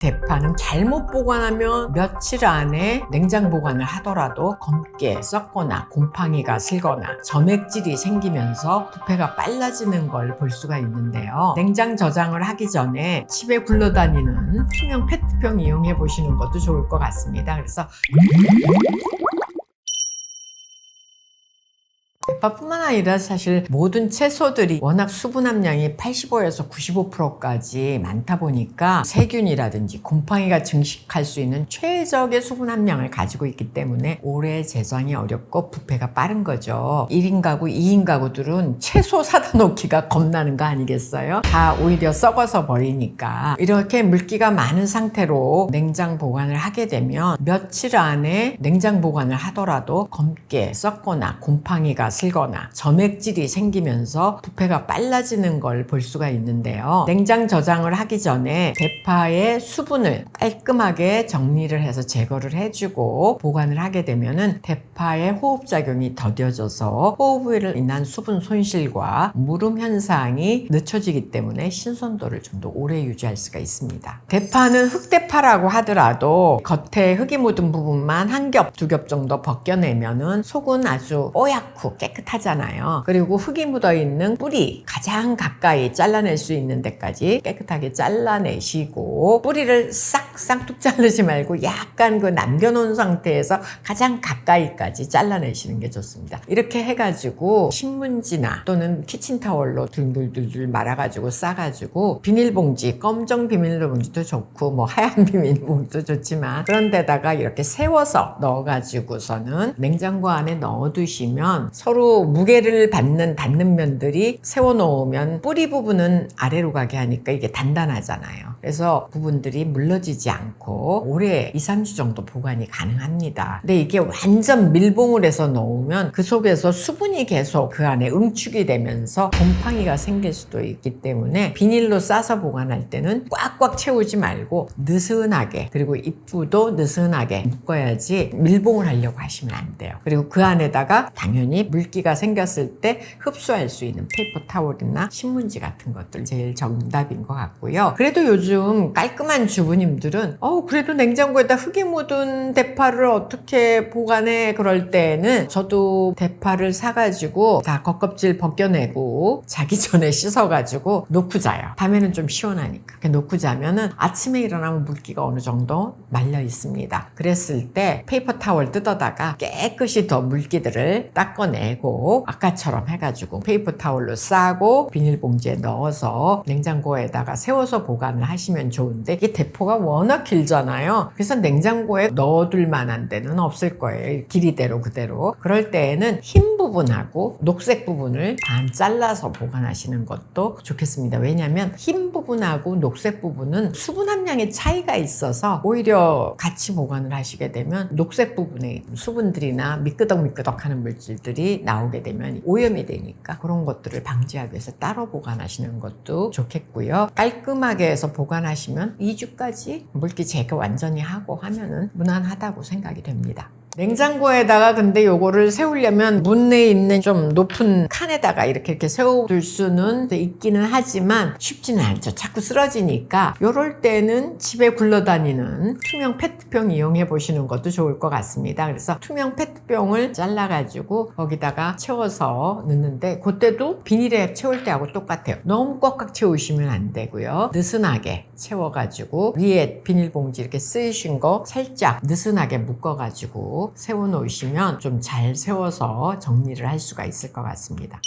대파는 잘못 보관하면 며칠 안에 냉장 보관을 하더라도 검게 썩거나 곰팡이가 슬거나 점액질이 생기면서 부패가 빨라지는 걸 볼 수가 있는데요. 냉장 저장을 하기 전에 집에 굴러다니는 투명 페트병 이용해 보시는 것도 좋을 것 같습니다. 그래서 대파뿐만 아니라 사실 모든 채소들이 워낙 수분 함량이 85에서 95%까지 많다 보니까 세균이라든지 곰팡이가 증식할 수 있는 최적의 수분 함량을 가지고 있기 때문에 오래 제장이 어렵고 부패가 빠른 거죠. 1인 가구, 2인 가구들은 채소 사다 놓기가 겁나는 거 아니겠어요? 다 오히려 썩어서 버리니까 이렇게 물기가 많은 상태로 냉장 보관을 하게 되면 며칠 안에 냉장 보관을 하더라도 검게 썩거나 곰팡이가 슬거나 점액질이 생기면서 부패가 빨라지는 걸 볼 수가 있는데요. 냉장 저장을 하기 전에 대파의 수분을 깔끔하게 정리를 해서 제거를 해주고 보관을 하게 되면은 대파의 호흡작용이 더뎌져서 호흡으로 인한 수분 손실과 무름 현상이 늦춰지기 때문에 신선도를 좀 더 오래 유지할 수가 있습니다. 대파는 흑대파라고 하더라도 겉에 흙이 묻은 부분만 한 겹, 두 겹 정도 벗겨내면은 속은 아주 뽀얗고 깨끗하잖아요. 그리고 흙이 묻어 있는 뿌리 가장 가까이 잘라낼 수 있는 데까지 깨끗하게 잘라내시고 뿌리를 싹 쌍둑 자르지 말고 약간 그 남겨놓은 상태에서 가장 가까이까지 잘라내시는 게 좋습니다. 이렇게 해가지고 신문지나 또는 키친타월로 둘둘둘둘 말아가지고 싸가지고 비닐봉지, 검정 비닐봉지도 좋고 뭐 하얀 비닐봉지도 좋지만 그런 데다가 이렇게 세워서 넣어가지고서는 냉장고 안에 넣어두시면 서로 무게를 받는 닿는 면들이 세워놓으면 뿌리 부분은 아래로 가게 하니까 이게 단단하잖아요. 그래서 부분들이 물러지지 않고 오래 2, 3주 정도 보관이 가능합니다. 근데 이게 완전 밀봉을 해서 넣으면 그 속에서 수분이 계속 그 안에 응축이 되면서 곰팡이가 생길 수도 있기 때문에 비닐로 싸서 보관할 때는 꽉꽉 채우지 말고 느슨하게 그리고 입구도 느슨하게 묶어야지 밀봉을 하려고 하시면 안 돼요. 그리고 그 안에다가 당연히 물 기가 생겼을 때 흡수할 수 있는 페이퍼 타월이나 신문지 같은 것들 제일 정답인 것 같고요. 그래도 요즘 깔끔한 주부님들은 어 그래도 냉장고에다 흙이 묻은 대파를 어떻게 보관해 그럴 때는 저도 대파를 사가지고 다 겉껍질 벗겨내고 자기 전에 씻어가지고 놓고 자요. 밤에는 좀 시원하니까. 놓고 자면은 아침에 일어나면 물기가 어느 정도 말려 있습니다. 그랬을 때 페이퍼 타월 뜯어다가 깨끗이 더 물기들을 닦아내 고 아까처럼 해가지고 페이퍼 타월로 싸고 비닐봉지에 넣어서 냉장고에다가 세워서 보관을 하시면 좋은데 이게 대포가 워낙 길잖아요. 그래서 냉장고에 넣어둘 만한 데는 없을 거예요. 길이대로 그대로. 그럴 때에는 흰 부분하고 녹색 부분을 반 잘라서 보관하시는 것도 좋겠습니다. 왜냐하면 흰 부분하고 녹색 부분은 수분 함량의 차이가 있어서 오히려 같이 보관을 하시게 되면 녹색 부분에 수분들이나 미끄덕미끄덕하는 물질들이 나오게 되면 오염이 되니까 그런 것들을 방지하기 위해서 따로 보관하시는 것도 좋겠고요. 깔끔하게 해서 보관하시면 2주까지 물기 제거 완전히 하고 하면은 무난하다고 생각이 됩니다. 냉장고에다가 근데 요거를 세우려면 문 내에 있는 좀 높은 칸에다가 이렇게 이렇게 세워둘 수는 있기는 하지만 쉽지는 않죠. 자꾸 쓰러지니까 요럴 때는 집에 굴러다니는 투명 페트병 이용해 보시는 것도 좋을 것 같습니다. 그래서 투명 페트병을 잘라가지고 거기다가 채워서 넣는데 그때도 비닐에 채울 때하고 똑같아요. 너무 꽉꽉 채우시면 안 되고요. 느슨하게 채워가지고 위에 비닐봉지 이렇게 쓰이신 거 살짝 느슨하게 묶어가지고 세워 놓으시면 좀 잘 세워서 정리를 할 수가 있을 것 같습니다.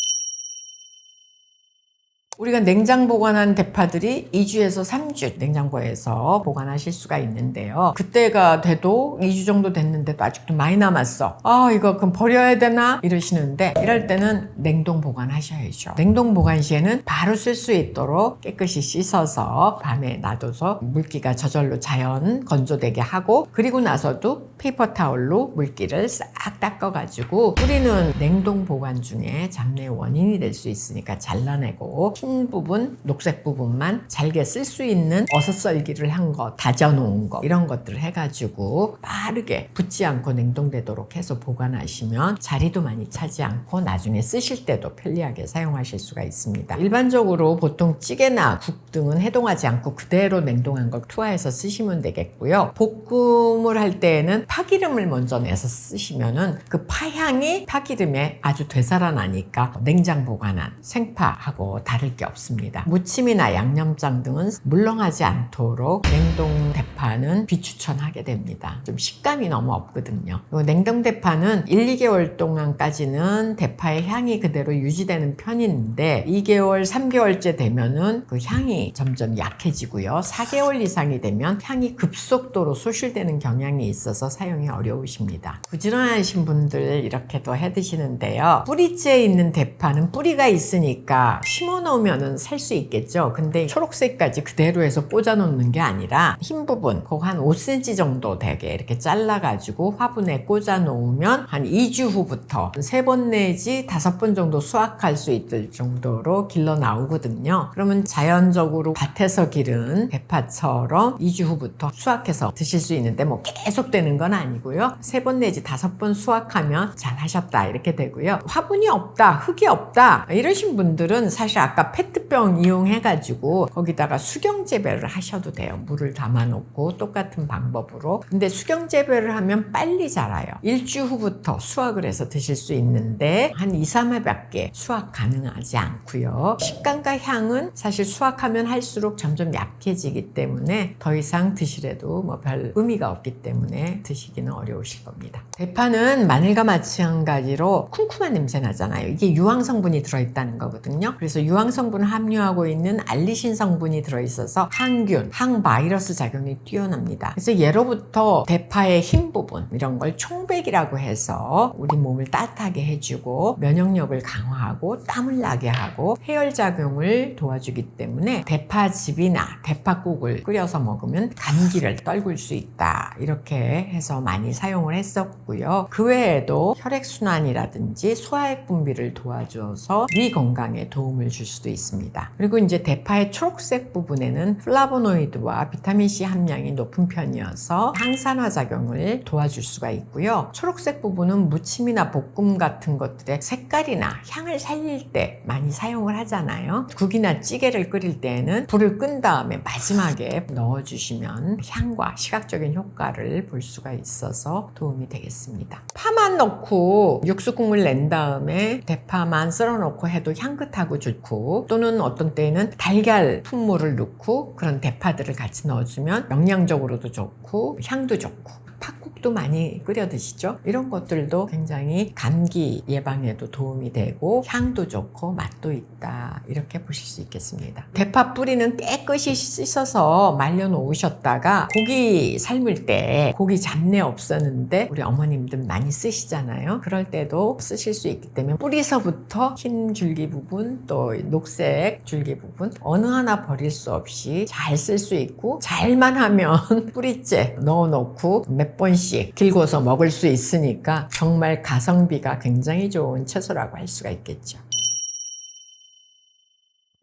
우리가 냉장 보관한 대파들이 2주에서 3주 냉장고에서 보관하실 수가 있는데요. 그때가 돼도 2주 정도 됐는데도 아직도 많이 남았어. 아, 이거 그럼 버려야 되나? 이러시는데 이럴 때는 냉동 보관하셔야죠. 냉동 보관 시에는 바로 쓸 수 있도록 깨끗이 씻어서 밤에 놔둬서 물기가 저절로 자연 건조되게 하고 그리고 나서도 페이퍼 타올로 물기를 싹 닦아가지고 뿌리는 냉동 보관 중에 잡내 원인이 될 수 있으니까 잘라내고 흰 부분, 녹색 부분만 잘게 쓸 수 있는 어슷썰기를 한 거, 다져놓은 거 이런 것들을 해가지고 빠르게 붙지 않고 냉동되도록 해서 보관하시면 자리도 많이 차지 않고 나중에 쓰실 때도 편리하게 사용하실 수가 있습니다. 일반적으로 보통 찌개나 국 등은 해동하지 않고 그대로 냉동한 걸 투하해서 쓰시면 되겠고요. 볶음을 할 때에는 파기름을 먼저 내서 쓰시면은 그 파향이 파기름에 아주 되살아나니까 냉장 보관한 생파하고 다를 게 없습니다. 무침이나 양념장 등은 물렁하지 않도록 냉동 대파는 비추천하게 됩니다. 좀 식감이 너무 없거든요. 요 냉동 대파는 1, 2개월 동안까지는 대파의 향이 그대로 유지되는 편인데 2개월, 3개월째 되면은 그 향이 점점 약해지고요. 4개월 이상이 되면 향이 급속도로 소실되는 경향이 있어서 사용이 어려우십니다. 부지런하신 분들 이렇게도 해 드시는데요. 뿌리째 있는 대파는 뿌리가 있으니까 심어 놓으면은 살 수 있겠죠. 근데 초록색까지 그대로 해서 꽂아 놓는 게 아니라 흰 부분, 그거 한 5cm 정도 되게 이렇게 잘라 가지고 화분에 꽂아 놓으면 한 2주 후부터 3번 내지 5번 정도 수확할 수 있을 정도로 길러 나오거든요. 그러면 자연적으로 밭에서 기른 대파처럼 2주 후부터 수확해서 드실 수 있는데 뭐 계속 되는 건 아니고요. 3번 내지 5번 수확하면 잘 하셨다 이렇게 되고요. 화분이 없다, 흙이 없다 이러신 분들은 사실 아까 페트병 이용해가지고 거기다가 수경 재배를 하셔도 돼요. 물을 담아놓고 똑같은 방법으로. 근데 수경 재배를 하면 빨리 자라요. 일주 후부터 수확을 해서 드실 수 있는데 한 2, 3회밖에 수확 가능하지 않고요. 식감과 향은 사실 수확하면 할수록 점점 약해지기 때문에 더 이상 드시래도 뭐 별 의미가 없기 때문에 드시 기는 어려우실 겁니다. 대파는 마늘과 마찬가지로 쿰쿰한 냄새 나잖아요. 이게 유황 성분이 들어있다는 거거든요. 그래서 유황 성분을 함유하고 있는 알리신 성분이 들어있어서 항균, 항바이러스 작용이 뛰어납니다. 그래서 예로부터 대파의 흰 부분 이런 걸 총백이라고 해서 우리 몸을 따뜻하게 해주고 면역력을 강화하고 땀을 나게 하고 해열 작용을 도와주기 때문에 대파즙이나 대파국을 끓여서 먹으면 감기를 떨굴 수 있다 이렇게 해서 많이 사용을 했었고요. 그 외에도 혈액순환이라든지 소화액 분비를 도와줘서 위 건강에 도움을 줄 수도 있습니다. 그리고 이제 대파의 초록색 부분에는 플라보노이드와 비타민C 함량이 높은 편이어서 항산화 작용을 도와줄 수가 있고요. 초록색 부분은 무침이나 볶음 같은 것들의 색깔이나 향을 살릴 때 많이 사용을 하잖아요. 국이나 찌개를 끓일 때에는 불을 끈 다음에 마지막에 넣어주시면 향과 시각적인 효과를 볼 수가 있어서 도움이 되겠습니다. 파만 넣고 육수 국물 낸 다음에 대파만 썰어 놓고 해도 향긋하고 좋고 또는 어떤 때에는 달걀 품물을 넣고 그런 대파들을 같이 넣어주면 영양적으로도 좋고 향도 좋고 팥국 도 많이 끓여 드시죠? 이런 것들도 굉장히 감기 예방에도 도움이 되고 향도 좋고 맛도 있다 이렇게 보실 수 있겠습니다. 대파 뿌리는 깨끗이 씻어서 말려 놓으셨다가 고기 삶을 때 고기 잡내 없었는데 우리 어머님들 많이 쓰시잖아요. 그럴 때도 쓰실 수 있기 때문에 뿌리서부터 흰 줄기 부분 또 녹색 줄기 부분 어느 하나 버릴 수 없이 잘 쓸 수 있고 잘만 하면 뿌리째 넣어놓고 몇 번씩 길고서 먹을 수 있으니까 정말 가성비가 굉장히 좋은 채소라고 할 수가 있겠죠.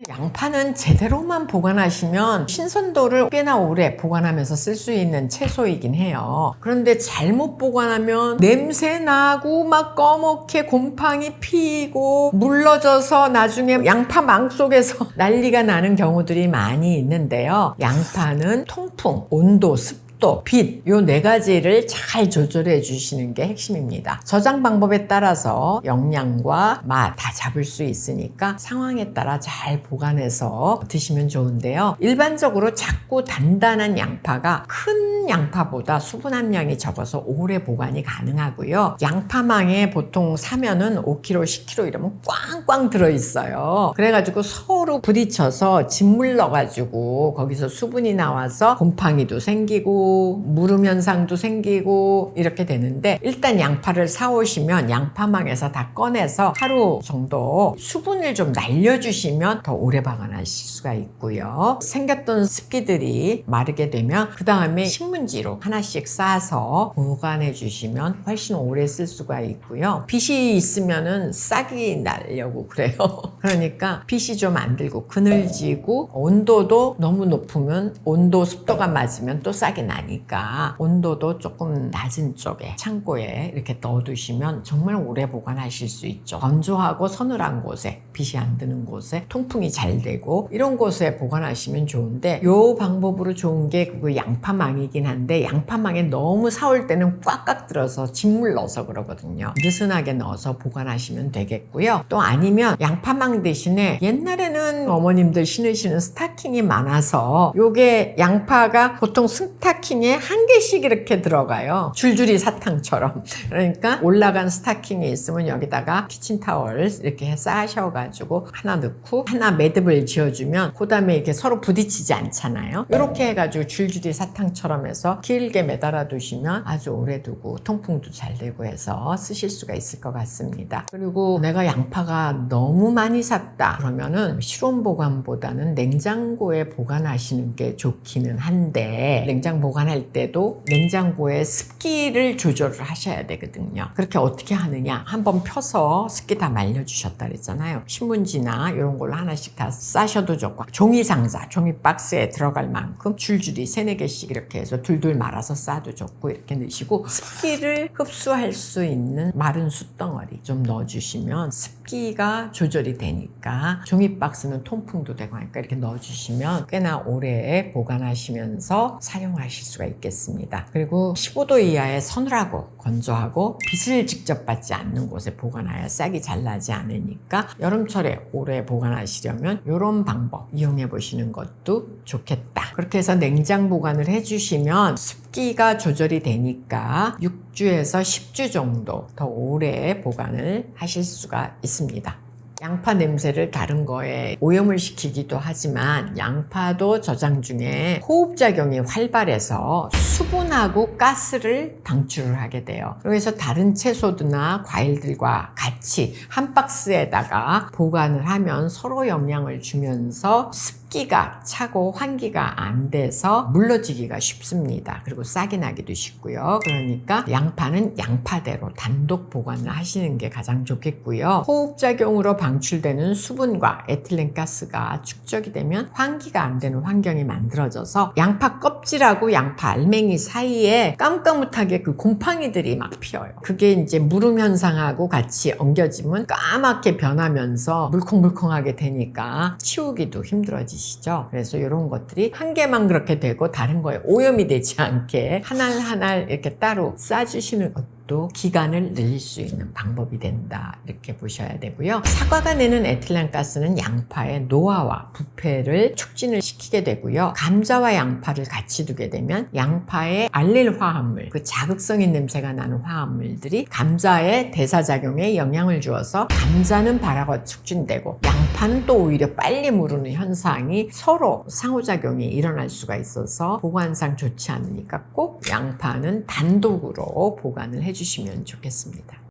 양파는 제대로만 보관하시면 신선도를 꽤나 오래 보관하면서 쓸 수 있는 채소이긴 해요. 그런데 잘못 보관하면 냄새 나고 막 꺼멓게 곰팡이 피고 물러져서 나중에 양파 망 속에서 난리가 나는 경우들이 많이 있는데요. 양파는 통풍, 온도, 습 도또 빛, 요 네 가지를 잘 조절해 주시는 게 핵심입니다. 저장 방법에 따라서 영양과 맛 다 잡을 수 있으니까 상황에 따라 잘 보관해서 드시면 좋은데요. 일반적으로 작고 단단한 양파가 큰 양파보다 수분 함량이 적어서 오래 보관이 가능하고요. 양파망에 보통 사면은 5kg, 10kg 이러면 꽝꽝 들어있어요. 그래가지고 서로 부딪혀서 짓물 넣어가지고 거기서 수분이 나와서 곰팡이도 생기고 무름 현상도 생기고 이렇게 되는데 일단 양파를 사오시면 양파망에서 다 꺼내서 하루 정도 수분을 좀 날려주시면 더 오래 보관하실 수가 있고요. 생겼던 습기들이 마르게 되면 그 다음에 신문 신문지로 하나씩 싸서 보관해 주시면 훨씬 오래 쓸 수가 있고요. 빗이 있으면은 싹이 나려고 그래요. 그러니까 빗이 좀 안 들고 그늘지고 온도도 너무 높으면 온도 습도가 맞으면 또 싹이 나 니까 온도도 조금 낮은 쪽에 창고에 이렇게 넣어두시면 정말 오래 보관하실 수 있죠. 건조하고 서늘한 곳에 빛이 안 드는 곳에 통풍이 잘 되고 이런 곳에 보관하시면 좋은데 요 방법으로 좋은 게 그 양파망이긴 한데 양파망에 너무 사올 때는 꽉꽉 들어서 진물 넣어서 그러거든요. 느슨하게 넣어서 보관하시면 되겠고요. 또 아니면 양파망 대신에 옛날에는 어머님들 신으시는 스타킹이 많아서 요게 양파가 보통 스타킹 에 한 개씩 이렇게 들어가요. 줄줄이 사탕처럼. 그러니까 올라간 스타킹이 있으면 여기다가 키친타월 이렇게 싸셔가지고 하나 넣고 하나 매듭을 지어주면 그 다음에 이렇게 서로 부딪히지 않잖아요. 이렇게 해가지고 줄줄이 사탕처럼 해서 길게 매달아 두시면 아주 오래 두고 통풍도 잘 되고 해서 쓰실 수가 있을 것 같습니다. 그리고 내가 양파가 너무 많이 샀다 그러면은 실온 보관보다는 냉장고에 보관하시는 게 좋기는 한데 냉장 보관할 때도 냉장고에 습기를 조절을 하셔야 되거든요. 그렇게 어떻게 하느냐? 한번 펴서 습기 다 말려주셨다 그랬잖아요. 신문지나 이런 걸로 하나씩 다 싸셔도 좋고 종이 상자, 종이 박스에 들어갈 만큼 줄줄이 세네 개씩 이렇게 해서 둘둘 말아서 싸도 좋고 이렇게 넣으시고 습기를 흡수할 수 있는 마른 숯덩어리 좀 넣어주시면 습기가 조절이 되니까 종이 박스는 통풍도 되고 하니까 이렇게 넣어주시면 꽤나 오래 보관하시면서 사용하 실 수가 있겠습니다. 그리고 15도 이하의 서늘하고 건조하고 빛을 직접 받지 않는 곳에 보관하여 싹이 잘 나지 않으니까 여름철에 오래 보관하시려면 이런 방법 이용해 보시는 것도 좋겠다. 그렇게 해서 냉장 보관을 해주시면 습기가 조절이 되니까 6주에서 10주 정도 더 오래 보관을 하실 수가 있습니다. 양파 냄새를 다른 거에 오염을 시키기도 하지만 양파도 저장 중에 호흡작용이 활발해서 수분하고 가스를 방출을 하게 돼요. 그래서 다른 채소들나 과일들과 같이 한 박스에다가 보관을 하면 서로 영향을 주면서 습 기가 차고 환기가 안 돼서 물러지기가 쉽습니다. 그리고 싹이 나기도 쉽고요. 그러니까 양파는 양파대로 단독 보관을 하시는 게 가장 좋겠고요. 호흡작용으로 방출되는 수분과 에틸렌 가스가 축적이 되면 환기가 안 되는 환경이 만들어져서 양파 껍질하고 양파 알맹이 사이에 깜깜무하게 그 곰팡이들이 막 피어요. 그게 이제 무름 현상하고 같이 엉겨지면 까맣게 변하면서 물컹물컹하게 되니까 치우기도 힘들어지 시죠. 그래서 이런 것들이 한 개만 그렇게 되고 다른 거에 오염이 되지 않게 하나 하나 이렇게 따로 싸주시는 것 도 기간을 늘릴 수 있는 방법이 된다 이렇게 보셔야 되고요. 사과가 내는 에틸렌 가스는 양파의 노화와 부패를 촉진을 시키게 되고요. 감자와 양파를 같이 두게 되면 양파의 알릴 화합물, 그 자극성인 냄새가 나는 화합물들이 감자의 대사작용에 영향을 주어서 감자는 발화가 촉진되고 양파는 또 오히려 빨리 무르는 현상이 서로 상호작용이 일어날 수가 있어서 보관상 좋지 않으니까 꼭 양파는 단독으로 보관을 해주 시면 좋겠습니다.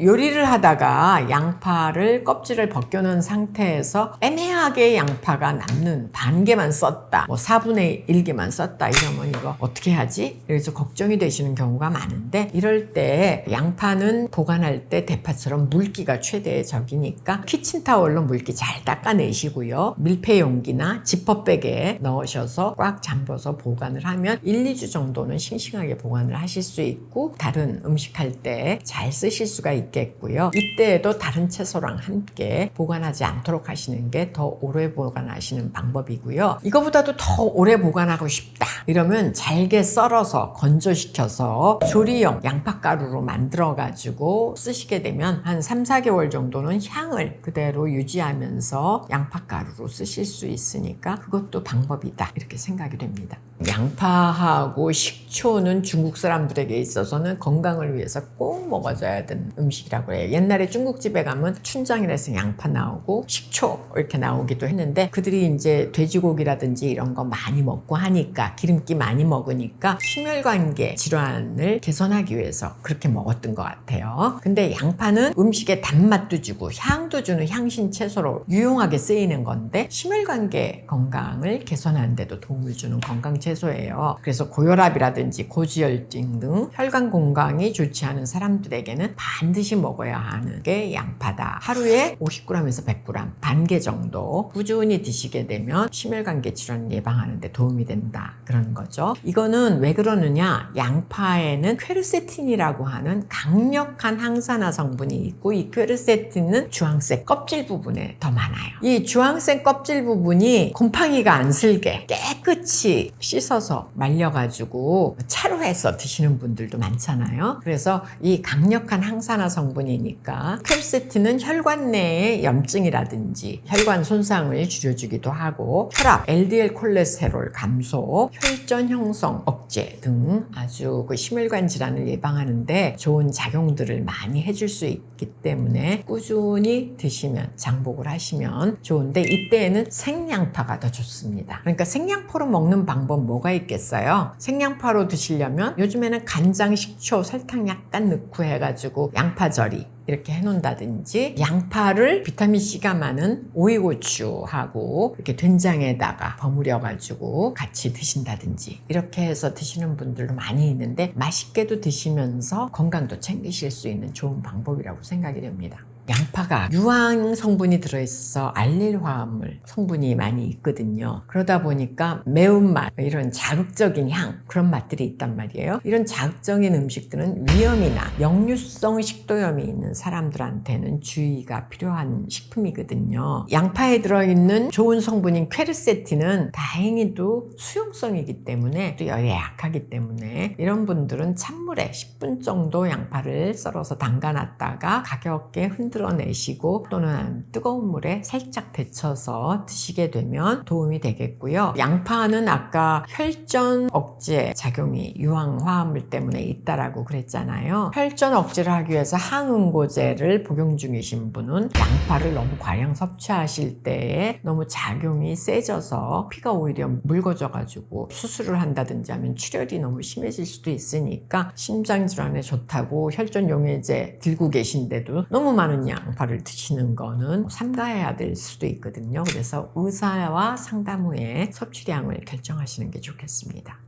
요리를 하다가 양파를 껍질을 벗겨놓은 상태에서 애매하게 양파가 남는 반 개만 썼다. 뭐 4분의 1개만 썼다. 이러면 이거 어떻게 하지? 그래서 걱정이 되시는 경우가 많은데 이럴 때 양파는 보관할 때 대파처럼 물기가 최대의 적이니까 키친타월로 물기 잘 닦아내시고요. 밀폐 용기나 지퍼백에 넣으셔서 꽉 잠궈서 보관을 하면 1, 2주 정도는 싱싱하게 보관을 하실 수 있고 다른 음식할 때 잘 쓰실 수가 있 겠고요. 이때에도 다른 채소랑 함께 보관하지 않도록 하시는 게 더 오래 보관하시는 방법이고요. 이거보다도 더 오래 보관하고 싶다. 이러면 잘게 썰어서 건조시켜서 조리용 양파가루로 만들어가지고 쓰시게 되면 한 3, 4개월 정도는 향을 그대로 유지하면서 양파가루로 쓰실 수 있으니까 그것도 방법이다. 이렇게 생각이 됩니다. 양파하고 식초는 중국 사람들에게 있어서는 건강을 위해서 꼭 먹어줘야 되는 음식 음식이라고 해요. 옛날에 중국집에 가면 춘장이라서 양파 나오고 식초 이렇게 나오기도 했는데 그들이 이제 돼지고기라든지 이런 거 많이 먹고 하니까 기름기 많이 먹으니까 심혈관계 질환을 개선하기 위해서 그렇게 먹었던 것 같아요. 근데 양파는 음식에 단맛도 주고 향도 주는 향신 채소로 유용하게 쓰이는 건데 심혈관계 건강을 개선하는 데도 도움을 주는 건강 채소예요. 그래서 고혈압이라든지 고지혈증 등 혈관 건강이 좋지 않은 사람들에게는 반드시 먹어야 하는 게 양파다. 하루에 50g에서 100g 반 개 정도 꾸준히 드시게 되면 심혈관계 질환 예방하는 데 도움이 된다. 그런 거죠. 이거는 왜 그러느냐? 양파에는 퀘르세틴이라고 하는 강력한 항산화 성분이 있고 이 퀘르세틴은 주황색 껍질 부분에 더 많아요. 이 주황색 껍질 부분이 곰팡이가 안 슬게 깨끗이 씻어서 말려가지고 차로 해서 드시는 분들도 많잖아요. 그래서 이 강력한 항산화 성분이니까 퀘르세틴은 혈관 내의 염증이라든지 혈관 손상을 줄여주기도 하고 혈압, LDL 콜레스테롤 감소, 혈전 형성 억제 등 아주 그 심혈관 질환을 예방하는데 좋은 작용들을 많이 해줄 수 있기 때문에 꾸준히 드시면 장복을 하시면 좋은데 이때에는 생양파가 더 좋습니다. 그러니까 생양파로 먹는 방법 뭐가 있겠어요? 생양파로 드시려면 요즘에는 간장, 식초, 설탕 약간 넣고 해가지고 양파 절이 이렇게 해놓는다든지 양파를 비타민C가 많은 오이고추하고 이렇게 된장에다가 버무려가지고 같이 드신다든지 이렇게 해서 드시는 분들도 많이 있는데 맛있게도 드시면서 건강도 챙기실 수 있는 좋은 방법이라고 생각이 됩니다. 양파가 유황 성분이 들어있어서 알릴 화합물 성분이 많이 있거든요. 그러다 보니까 매운맛, 이런 자극적인 향, 그런 맛들이 있단 말이에요. 이런 자극적인 음식들은 위염이나 역류성 식도염이 있는 사람들한테는 주의가 필요한 식품이거든요. 양파에 들어있는 좋은 성분인 퀘르세틴은 다행히도 수용성이기 때문에 또 열에 약하기 때문에 이런 분들은 찬물에 10분 정도 양파를 썰어서 담가놨다가 가볍게 흔 들어내시고 또는 뜨거운 물에 살짝 데쳐서 드시게 되면 도움이 되겠고요. 양파는 아까 혈전 억제 작용이 유황 화합물 때문에 있다라고 그랬잖아요. 혈전 억제를 하기 위해서 항응고제를 복용 중이신 분은 양파를 너무 과량 섭취하실 때에 너무 작용이 세져서 피가 오히려 묽어져가지고 수술을 한다든지 하면 출혈이 너무 심해질 수도 있으니까 심장 질환에 좋다고 혈전 용해제 들고 계신데도 너무 많은 양파를 드시는 거는 삼가해야 될 수도 있거든요. 그래서 의사와 상담 후에 섭취량을 결정하시는 게 좋겠습니다.